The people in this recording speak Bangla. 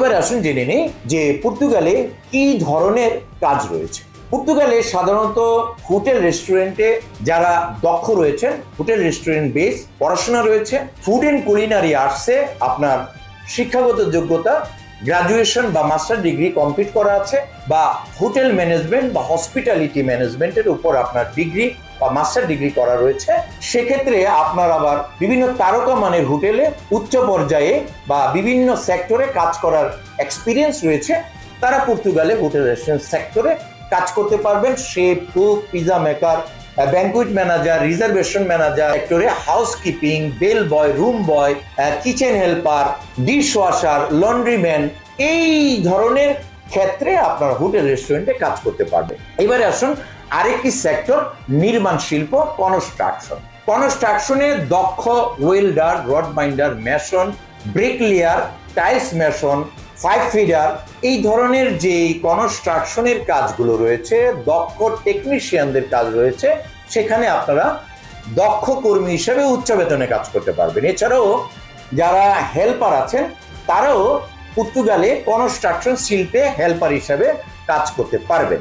এবার আসুন জেনে নিই যে পর্তুগালে কি ধরনের কাজ রয়েছে। পর্তুগালে সাধারণত হোটেল রেস্টুরেন্টে যারা দক্ষ রয়েছেন, হোটেল রেস্টুরেন্ট বেস, পড়াশোনা রয়েছে, ফুড অ্যান্ড কুলিনারি আর্টসে আপনার শিক্ষাগত যোগ্যতা গ্রাজুয়েশন বা মাস্টার ডিগ্রি কমপ্লিট করা আছে বা হোটেল ম্যানেজমেন্ট বা হসপিটালিটি ম্যানেজমেন্টের উপর আপনার ডিগ্রি বা মাস্টার ডিগ্রি করা রয়েছে। সেক্ষেত্রে আপনার আবার বিভিন্ন তারকা মানের হোটেলে উচ্চ পর্যায়ে বা বিভিন্ন সেক্টরে কাজ করার এক্সপিরিয়েন্স রয়েছে। তারা পর্তুগালে হোটেল সেক্টরে কাজ করতে পারবেন। Chef cook pizza maker banquet manager reservation manager সেক্টরে housekeeping bell boy room boy kitchen helper dish washer laundryman এই ধরনের ক্ষেত্রে আপনার হোটেল রেস্টুরেন্টে কাজ করতে পারবে এবারে আসুন, আরেকটি সেক্টর নির্মাণ শিল্প কনস্ট্রাকশন কনস্ট্রাকশনে দক্ষ welder rod binder mason bricklayer tiles mason pipe fitter এই ধরনের যে কনস্ট্রাকশনের কাজগুলো রয়েছে, দক্ষ টেকনিশিয়ানদের কাজ রয়েছে, সেখানে আপনারা দক্ষ কর্মী হিসেবে উচ্চ বেতনে কাজ করতে পারবেন। এছাড়াও যারা হেল্পার আছেন, তারাও পর্তুগালে কনস্ট্রাকশন শিল্পে হেল্পার হিসাবে কাজ করতে পারবেন।